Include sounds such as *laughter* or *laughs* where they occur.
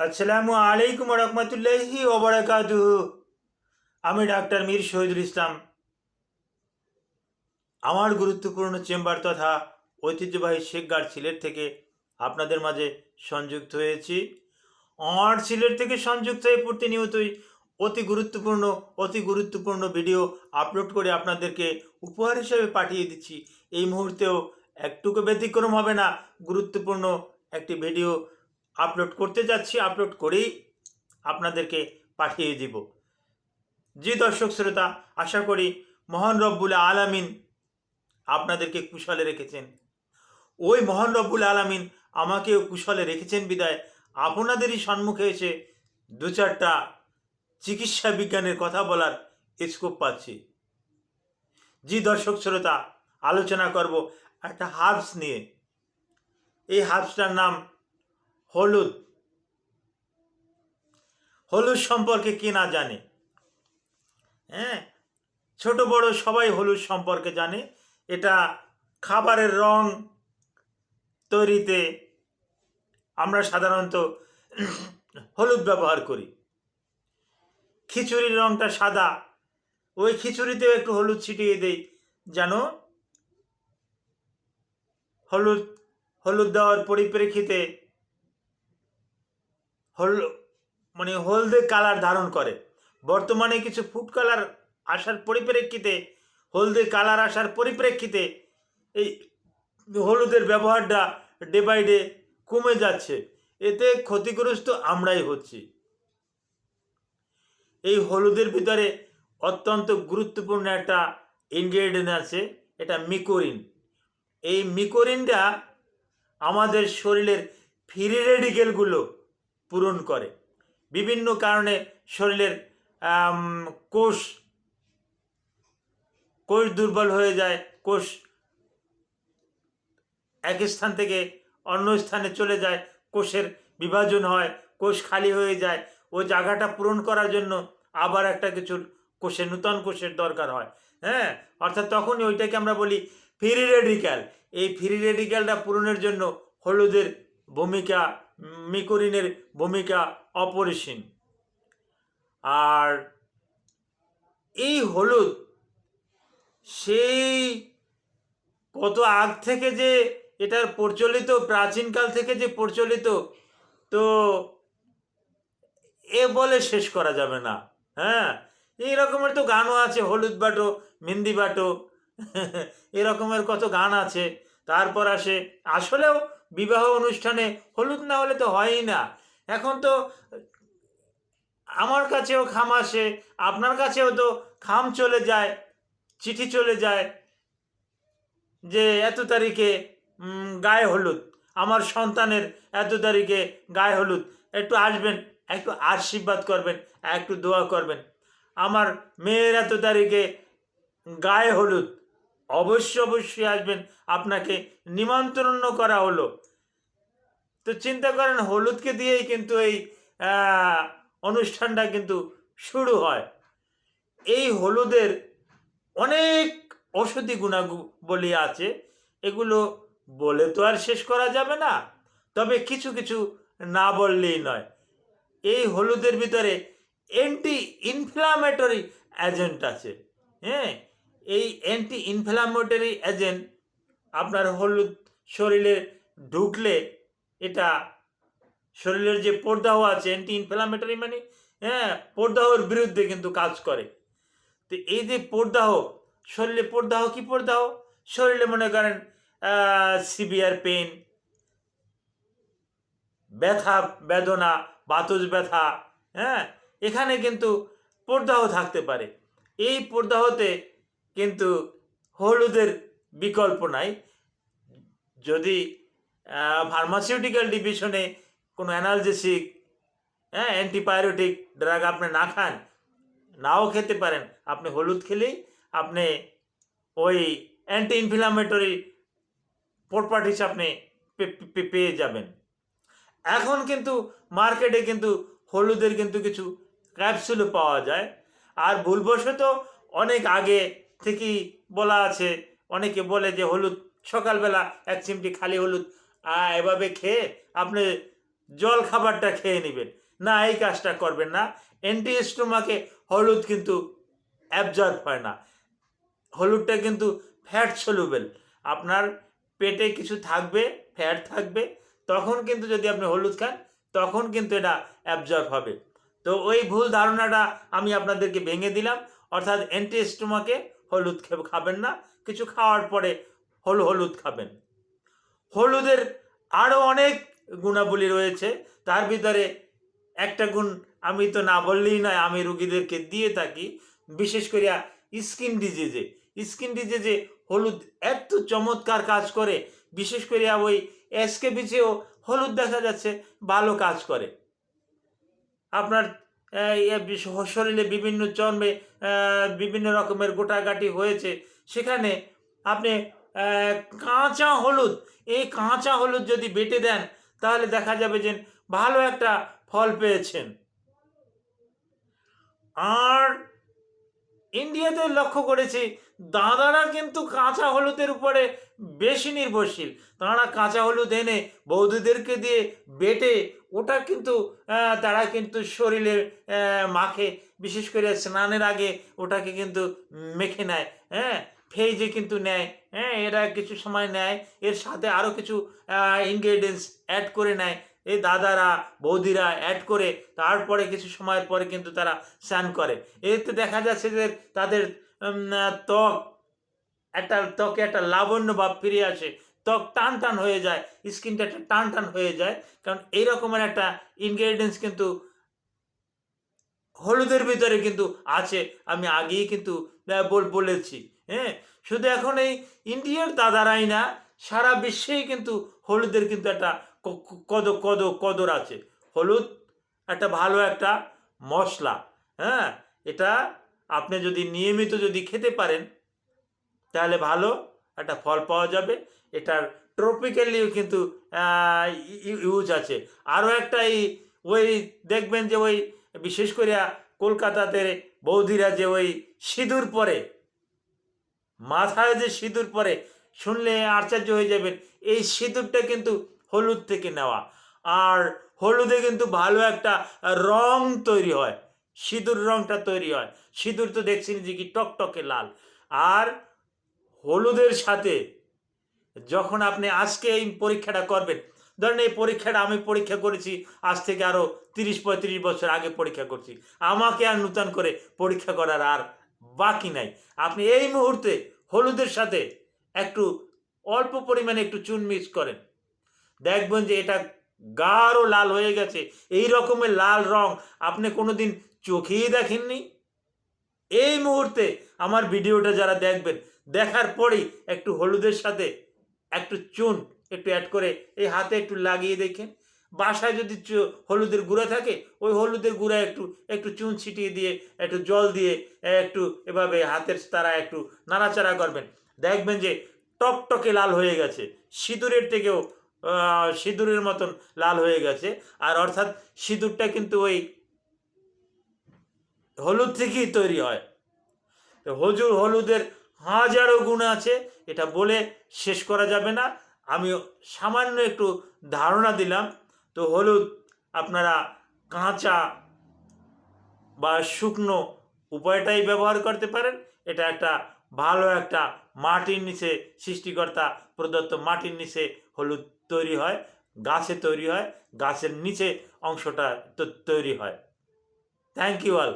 আসসালামু আলাইকুম রহমতুল্লাহি ওবরাকাতুহু আমি ডাক্তার মীর শহীদুল ইসলাম। আমার গুরুত্বপূর্ণ চেম্বার তথা ঐতিহ্যবাহী শেখগার সিলেট থেকে আপনাদের মাঝে সংযুক্ত হয়েছি। আমার সিলেট থেকে সংযুক্ত হয়ে প্রতিনিয়তই অতি গুরুত্বপূর্ণ অতি গুরুত্বপূর্ণ ভিডিও আপলোড করে আপনাদেরকে উপহার হিসেবে পাঠিয়ে দিচ্ছি। এই মুহূর্তেও একটুকু ব্যতিক্রম হবে না। গুরুত্বপূর্ণ একটি ভিডিও আপলোড করতে যাচ্ছি আপলোড করেই আপনাদেরকে পাঠিয়ে দিব। জি দর্শক শ্রোতা, আশা করি মহান রব্বুল আলামিন আপনাদেরকে কুশলে রেখেছেন। ওই মহান রব্বুল আলামিন আমাকেও কুশলে রেখেছেন বিদায়। আপনাদেরই সম্মুখে এসে দু চারটা চিকিৎসা বিজ্ঞানের কথা বলার স্কোপ পাচ্ছি। জি দর্শক শ্রোতা, আলোচনা করব একটা হার্বস নিয়ে। এই হার্বসটার নাম হলুদ। হলুদ সম্পর্কে কে না জানে? হ্যাঁ ছোট বড় সবাই হলুদ সম্পর্কে জানে। এটা খাবারের রং তৈরিতে আমরা সাধারণত হলুদ ব্যবহার করি। খিচুড়ির রংটা সাদা। ওই খিচুড়িতেও একটু হলুদ ছিটিয়ে দেই যেন হলুদ হলুদ দেওয়ার পরিপ্রেক্ষিতে হল মানে হলদে কালার ধারণ করে। বর্তমানে কিছু ফুড কালার আসার পরিপ্রেক্ষিতে, হলদে কালার আসার পরিপ্রেক্ষিতে এই হলুদের ব্যবহারটা ডে বাই ডে কমে যাচ্ছে। এতে ক্ষতিগ্রস্ত আমরাই হচ্ছি। এই হলুদের ভিতরে অত্যন্ত গুরুত্বপূর্ণ একটা ইনগ্রেডিয়েন্ট আছে, এটা মিকোরিন এই মিকোরিনটা আমাদের শরীরের ফ্রি রেডিকেলগুলো পূরণ করে। বিভিন্ন কারণে শরীরের কোষ কোষ দুর্বল হয়ে যায়, কোষ এক স্থান থেকে অন্য স্থানে চলে যায়, কোষের বিভাজন হয়, কোষ খালি হয়ে যায়। ওই জায়গাটা পূরণ করার জন্য আবার একটা কিছু কোষের নূতন কোষের দরকার হয়। হ্যাঁ? অর্থাৎ তখনই ওইটাকে আমরা বলি ফ্রি রেডিক্যাল এই ফ্রি রেডিক্যালটা পূরণের জন্য হলুদের ভূমিকা মিকোরিনের ভূমিকা অপরিসীম। আর এই হলুদ, সেই কত আগ থেকে যে এটার প্রচলিত, প্রাচীনকাল থেকে যে প্রচলিত, তো এ বলে শেষ করা যাবে না। হ্যাঁ এই রকমের তো গানও আছে, হলুদ বাটো মেহেন্দি বাটো *laughs* এরকমের কত গান আছে। তারপর আসে, আসলেও বিবাহ অনুষ্ঠানে হলুদ না হলে তো হয়ই না। এখন তো আমার কাছেও খাম আসে, আপনার কাছেও তো খাম চলে যায়, চিঠি চলে যায় যে এত তারিখে গায়ে হলুদ। আমার সন্তানের এত তারিখে গায়ে হলুদ। একটু আসবেন, একটু আশীর্বাদ করবেন, একটু দোয়া করবেন। আমার মেয়ের এত তারিখে গায়ে হলুদ। অবশ্যই অবশ্যই আসবেন। আপনাকে নিমন্ত্রণ করা হলো। তো চিন্তা করেন, হলুদকে দিয়েই কিন্তু এই অনুষ্ঠানটা কিন্তু শুরু হয়। এই হলুদের অনেক ঔষধি গুণাবলী আছে। এগুলো বলে তো আর শেষ করা যাবে না। তবে কিছু কিছু না বললেই নয়। এই হলুদের ভিতরে অ্যান্টি ইনফ্লামেটরি এজেন্ট আছে। হ্যাঁ? এই অ্যান্টি ইনফ্লামেটরি এজেন্ট আপনার হলুদ শরীরে ঢুকলে এটা শরীরের যে পর্দাহ আছে অ্যান্টি ইনফ্লামেটরি মানে হ্যাঁ পর্দাহর বিরুদ্ধে কিন্তু কাজ করে। তো এই যে পর্দাহ, শরীরে পর্দাহ, কি পর্দাহ? শরীরে মনে করেন সিভিয়ার পেন ব্যথা, বেদনা, বাতজ ব্যথা হ্যাঁ এখানে কিন্তু পর্দাহ থাকতে পারে। এই পর্দাহতে কিন্তু হলুদের বিকল্প নাই। যদি ফার্মাসিউটিক্যাল ডিভিশনে কোনো অ্যানালজেসিক হ্যাঁ অ্যান্টিবায়োটিক ড্রাগ আপনি না খান, নাও খেতে পারেন। আপনি হলুদ খেলেই আপনি ওই অ্যান্টি ইনফ্লামেটরি প্রপার্টিস আপনি পেয়ে যাবেন। এখন কিন্তু মার্কেটে কিন্তু হলুদের কিন্তু কিছু ক্যাপসুলও পাওয়া যায়। আর ভুলবশত অনেক আগে থেকেই বলা আছে। অনেকে বলে যে হলুদ, সকালবেলা এক চিমটি খালি হলুদ। এভাবে খেয়ে আপনি জল খাবারটা খেয়ে নেবেন। না, এই কাজটা করবেন না। অ্যান্টি স্টোমাকে হলুদ কিন্তু অ্যাবজর্ব হয় না। হলুদটা কিন্তু ফ্যাট সলুবেল আপনার পেটে কিছু থাকবে ফ্যাট থাকবে, তখন কিন্তু যদি আপনি হলুদ খান, তখন কিন্তু এটা অ্যাবজর্ব হবে। তো ওই ভুল ধারণাটা আমি আপনাদেরকে ভেঙে দিলাম। অর্থাৎ অ্যান্টি স্টোমাকে হলুদ খে- খাবেন না, কিছু খাওয়ার পরে হল হলুদ খাবেন। হলুদের আরও অনেক গুণাবলী রয়েছে, তার ভিতরে একটা গুণ আমি তো না বললেই নয়, আমি রুগীদেরকে দিয়ে থাকি, বিশেষ করিয়া স্কিন ডিজিজে। স্কিন ডিজিজে হলুদ এত চমৎকার কাজ করে, বিশেষ করিয়া ওই এসকে বিচেও হলুদ দেখা যাচ্ছে, ভালো কাজ করে। আপনার শরীরে বিভিন্ন চর্মে বিভিন্ন রকমের গোটাগাটি হয়েছে। সেখানে আপনি কাঁচা হলুদ, এই কাঁচা হলুদ যদি বেটে দেন, তাহলে দেখা যাবে যে ভালো একটা ফল পেয়েছেন। আর ইন্ডিয়াতে লক্ষ্য করেছি, দাদারা কিন্তু কাঁচা হলুদের উপরে বেশি নির্ভরশীল। তারা কাঁচা হলুদ এনে বৌদিদেরকে দিয়ে বেটে ওটা কিন্তু তারা কিন্তু শরীরে আহ, মাখে বিশেষ করে স্নানের আগে ওটাকে কিন্তু মেখে নেয় হ্যাঁ? ফেজে কিন্তু নেয় হ্যাঁ? এরা কিছু সময় নেয় এর সাথে আরও কিছু ইনগ্রেডিয়েন্টস অ্যাড করে নেয়। এই দাদারা বৌদিরা অ্যাড করে তারপরে কিছু সময়ের পরে কিন্তু তারা স্নান করে। এতে দেখা যাচ্ছে যে তাদের ত্বক একটা ত্বকে একটা লাবণ্য ভাব ফিরে আসে। ত্বক টান টান হয়ে যায় স্কিনটা একটা টান টান হয়ে যায়। কারণ এই রকমের একটা ইনগ্রেডিয়েন্টস কিন্তু হলুদের ভিতরে কিন্তু আছে, আমি আগেই কিন্তু বলেছি। হ্যাঁ? শুধু এখন এই ইন্ডিয়ার দাদারাই না, সারা বিশ্বেই কিন্তু হলুদের কিন্তু একটা কদ কদ, কদর আছে। হলুদ একটা ভালো একটা মশলা হ্যাঁ? এটা আপনি যদি নিয়মিত যদি খেতে পারেন, তাহলে ভালো একটা ফল পাওয়া যাবে। এটার ট্রপিক্যালিও কিন্তু ইউজ আছে। আরও একটা এই ওই দেখবেন যে ওই বিশেষ করে কলকাতাতে বৌদিরা যে ওই সিঁদুর পরে, মাথায় যে সিঁদুর পরে, শুনলে আশ্চর্য হয়ে যাবেন, এই সিঁদুরটা কিন্তু হলুদ থেকে নেওয়া। আর হলুদে কিন্তু ভালো একটা রং তৈরি হয়, সিঁদুর রংটা তৈরি হয়। সিঁদুর তো দেখছেন যে কি টকটকে লাল। আর হলুদের সাথে যখন আপনি আজকে এই পরীক্ষাটা করবেন, ধরেন এই পরীক্ষাটা আমি পরীক্ষা করেছি, আজ থেকে আরও তিরিশ পঁয়ত্রিশ বছর আগে পরীক্ষা করছি। আমাকে আর নূতন করে পরীক্ষা করার আর বাকি নাই। আপনি এই মুহূর্তে হলুদের সাথে একটু অল্প পরিমাণে একটু চুন মিক্স করেন। দেখবেন যে এটা গাঢ় লাল হয়ে গেছে। এই রকমের লাল রং আপনি কোনোদিন চোখেই দেখেননি? এই মুহূর্তে আমার ভিডিওটা যারা দেখবেন, দেখার পরেই একটু হলুদের সাথে একটু চুন একটু অ্যাড করে এই হাতে একটু লাগিয়ে দেখেন বাসায় যদি হলুদের গুঁড়া থাকে, ওই হলুদের গুঁড়া একটু একটু চুন ছিটিয়ে দিয়ে, একটু জল দিয়ে, একটু এভাবে হাতের তারা একটু নাড়াচাড়া করবেন। দেখবেন যে টকটকে লাল হয়ে গেছে। সিঁদুরের থেকেও সিঁদুরের মতন লাল হয়ে গেছে। আর অর্থাৎ সিঁদুরটা কিন্তু ওই হলুদ থেকেই তৈরি হয়। তো হজুর হলুদের হাজারো গুণ আছে, এটা বলে শেষ করা যাবে না। আমি সামান্য একটু ধারণা দিলাম। তো হলুদ, আপনারা কাঁচা বা শুকনো উপায়টাই ব্যবহার করতে পারেন। এটা একটা ভালো একটা মাটির নিচে সৃষ্টিকর্তা প্রদত্ত মাটির নিচে হলুদ তৈরি হয়, গাছে তৈরি হয়, গাছের নিচে অংশটা তৈরি হয়। Thank you all